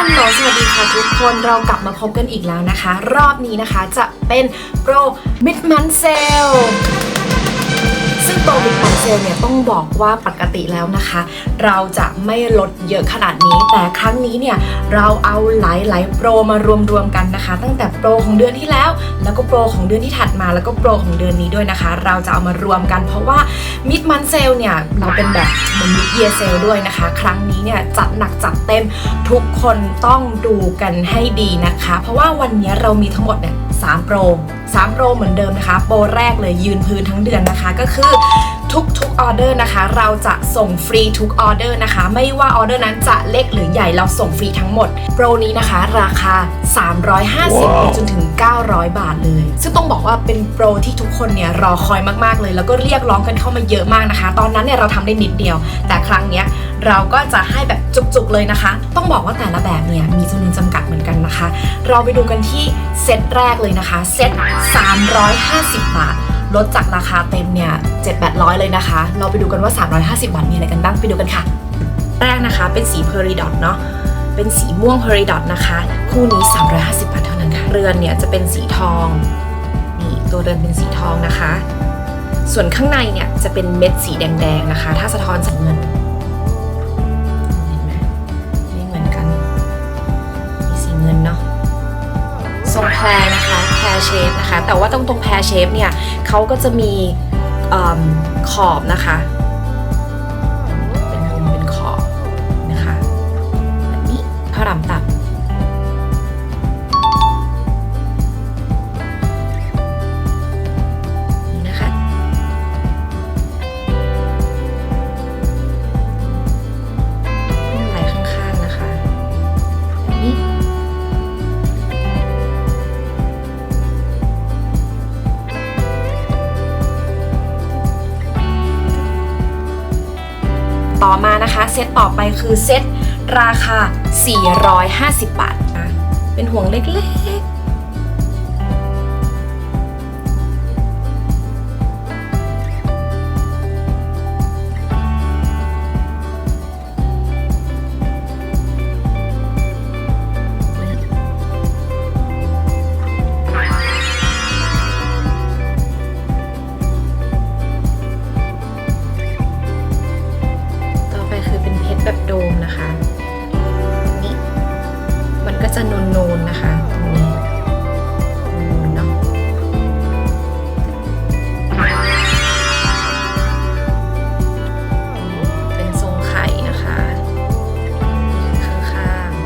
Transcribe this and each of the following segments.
ฮัลโหลสวัสดีค่ะทุกคนเรากลับมาพบกันอีกแล้วนะคะ รอบนี้นะคะจะเป็นโปรมิดมันเซึ่งโปรมิดมันเซลเนี่ยต้องบอกว่าปกติแล้วนะคะ เราจะไม่ลดเยอะขนาดนี้ แต่ครั้งนี้เนี่ยเราเอาหลายๆโปรมารวมๆกันนะคะ ตั้งแต่โปรของเดือนที่แล้ว แล้วก็โปรของเดือนที่ถัดมาแล้วก็โปรของเดือนนี้ด้วยนะคะ เราจะเอามารวมกัน เพราะว่ามิดมันเซลเนี่ยเราเป็นแบบเหมือนมิดเยเซลด้วยนะคะ ครั้งนี้เนี่ยจัดหนักจัดเต็มทุกคนต้องดูกันให้ดีนะคะ เพราะว่าวันนี้เรามีทั้งหมดเนี่ยสามโปรสามโปรเหมือนเดิมนะคะ โปรแรกเลยยืนพื้นทั้งเดือนนะคะ ก็คือทุกทุกออเดอร์นะคะ เราจะส่งฟรีทุกออเดอร์นะคะ ไม่ว่าออเดอร์นั้นจะเล็กหรือใหญ่เราส่งฟรีทั้งหมด โปรนี้นะคะ ราคา 350ไปจนถึง 900 บาทเลย ซึ่งต้องบอกว่าเป็นโปรที่ทุกคนเนี่ยรอคอยมากๆเลย แล้วก็เรียกร้องกันเข้ามาเยอะมากนะคะ ตอนนั้นเนี่ยเราทำได้นิดเดียว แต่ครั้งเนี้ยเราก็จะให้แบบจุกๆเลยนะคะ ต้องบอกว่าแต่ละแบบเนี่ยมีจำนวนจำกัดเหมือนกันนะคะ เราไปดูกันที่เซตแรกเลยนะคะ เซต350 บาท ลดจากราคาเต็มเนี่ย7-800เลยนะคะ เราไปดูกันว่า 350 บาทมีอะไรกันบ้างไปดูกันค่ะ แรกนะคะเป็นสีเพอริดอทเนาะเป็นสีม่วงเพอริดอทนะคะ คู่นี้ 350 บาทเท่านั้นค่ะ เรือนเนี่ยจะเป็นสีทอง นี่ตัวเรือนเป็นสีทองนะคะ ส่วนข้างในเนี่ยจะเป็นเม็ดสีแดงๆนะคะ ถ้าสะท้อนสีเงินเห็นไหมไม่เหมือนกัน มีสีเงินเนาะทรงแพรนะคะ เชฟนะคะ แต่ว่าตรงตรงแพรเชฟเนี่ยเขาก็จะมีอขอบนะคะ ต่อมานะคะเซตต่อไปคือเซตราคา 450 บาทนะเป็นห่วงเล็ก จะนูนๆนะคะตรงนี้นูนเนาะเป็นทรงไข่นะคะข้างๆ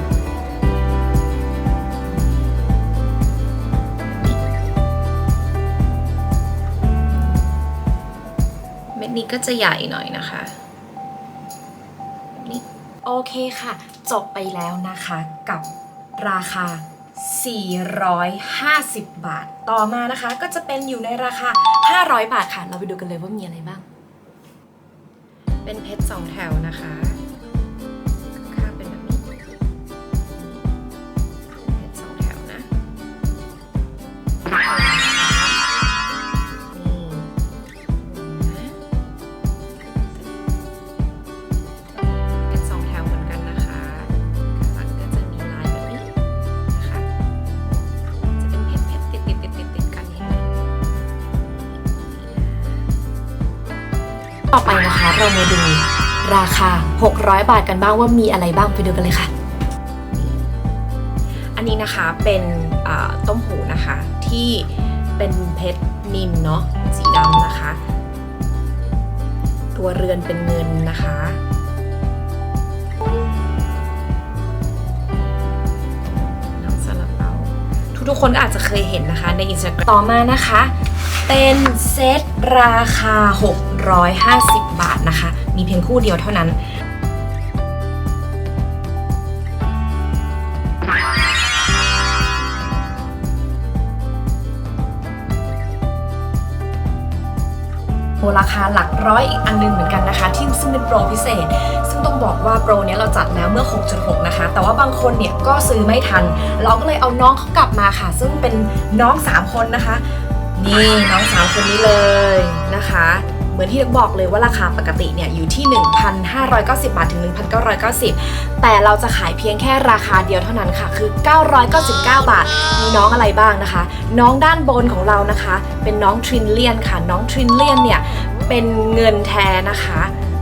เม็ดนี้ก็จะใหญ่หน่อยนะคะนี่โอเคค่ะ จบไปแล้วนะคะกับ ราคา 450 บาท ต่อมานะคะก็จะเป็นอยู่ในราคา 500 บาทค่ะ เราไปดูกันเลยว่ามีอะไรบ้าง เป็นเพชรสองแถวนะคะ ต่อไปนะคะเรามาดูราคา 600 บาทกันบ้างว่ามีอะไรบ้างไปดูกันเลยค่ะ อันนี้นะคะเป็นต้มหูนะคะที่เป็นเพชรนินเนาะสีดำนะคะ ตัวเรือนเป็นเงินนะคะน้องซาลาเปาทุกๆคนอาจจะเคยเห็นนะคะในอินสตาแกรมต่อมานะคะ เป็นเซตราคา 6 650 บาทนะคะ มีเพียงคู่เดียวเท่านั้นโรราคาหลักร้อยอีกอันหนึงเหมือนกันนะคะ ที่ซึ่งเป็นโปรพิเศษ ซึ่งต้องบอกว่าโปรเนี้ยเราจัดแล้วเมื่อ 6.6 นะคะ แต่ว่าบางคนเนี่ยก็ซื้อไม่ทัน เราก็เลยเอาน้องเขากลับมาค่ะ ซึ่งเป็นน้อง 3 คนนะคะ นี่น้อง 3 คนนี้เลยนะคะ เหมือนที่ตักบอกเลยว่าราคาปกติเนี่ยอยู่ที่ 1,590 บาทถึง 1,990 แต่เราจะขายเพียงแค่ราคาเดียวเท่านั้นค่ะ คือ 999 บาท มีน้องอะไรบ้างนะคะ น้องด้านบนของเรานะคะ เป็นน้องทรินเลียนค่ะ น้องทรินเลียนเนี่ยเป็นเงินแท้นะคะ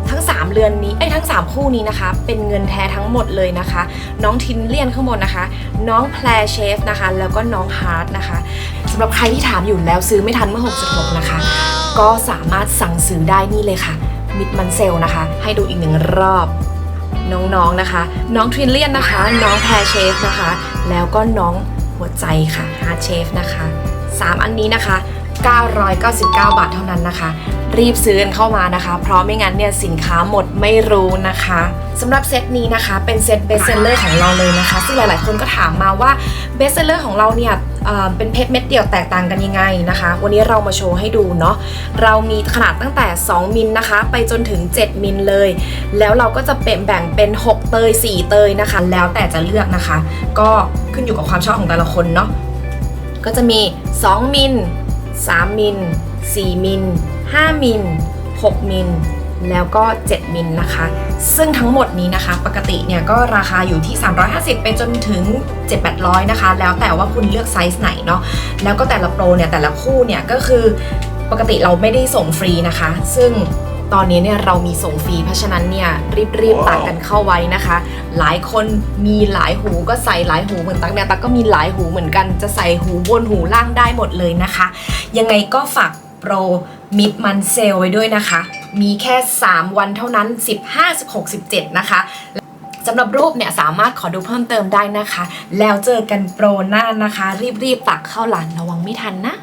ทั้ง 3เรือนนี้ไอ้ทั้ง 3 คู่นี้นะคะ เป็นเงินแท้ทั้งหมดเลยนะคะ น้องทินเลียนข้างบนนะคะ น้องแพรเชฟนะคะ แล้วก็น้องฮาร์ดนะคะสำหรับใครที่ถามอยู่แล้วซื้อไม่ทันเมื่อ 6.6 นะคะ ก็สามารถสั่งซื้อได้นี่เลยค่ะมิดมันเซลนะคะ ให้ดูอีกหนึ่งรอบ น้องๆนะคะ น้องทรินเลียนนะคะ น้องแพรเชฟนะคะ แล้วก็น้องหัวใจค่ะฮาร์เชฟนะคะ 3 อันนี้นะคะ 999 บาทเท่านั้นนะคะ รีบซื้อกันเข้ามานะคะ เพราะไม่งั้นเนี่ยสินค้าหมดไม่รู้นะคะสำหรับเซตนี้นะคะเป็นเซตเบสเซลเลอร์ของเราเลยนะคะ ซึ่งหลายๆ คนก็ถามมาว่าเบสเซลเลอร์ของเราเนี่ย เป็นเพชรเม็ดเดียวแตกต่างกันยังไงนะคะ วันนี้เรามาโชว์ให้ดูเนาะเรามีขนาดตั้งแต่ 2 มิลนะคะ ไปจนถึง 7 มิลเลย แล้วเราก็จะเป็นแบ่งเป็น 6 เตย 4 เตยนะคะ แล้วแต่จะเลือกนะคะ ก็ขึ้นอยู่กับความชอบของแต่ละคนเนาะก็จะมี 2 มิล 3 มิล 4 มิล 5 มิล 6 มิล แล้วก็ 7 มิลนะคะ ซึ่งทั้งหมดนี้นะคะ ปกติเนี่ยก็ราคาอยู่ที่ 350 ไปจนถึง 7-800 นะคะ แล้วแต่ว่าคุณเลือกไซส์ไหนเนาะ แล้วก็แต่ละโปรเนี่ย แต่ละคู่เนี่ยก็คือปกติเราไม่ได้ส่งฟรีนะคะ ซึ่งตอนนี้เนี่ยเรามีส่งฟรีเพราะฉะนั้นเนี่ยรีบๆตักกันเข้าไว้นะคะ หลายคนมีหลายหูก็ใส่หลายหูเหมือนตักเนี่ยตักก็มีหลายหูเหมือนกันจะใส่หูบนหูล่างได้หมดเลยนะคะ ยังไงก็ฝากโปรมิดมันเซลไว้ด้วยนะคะ มีแค่ 3 วันเท่านั้น 15 16 17 นะคะสำหรับรูปเนี่ยสามารถขอดูเพิ่มเติมได้นะคะ แล้วเจอกันโปรหน้านะคะ รีบๆตักเข้าหลานระวังไม่ทันนะ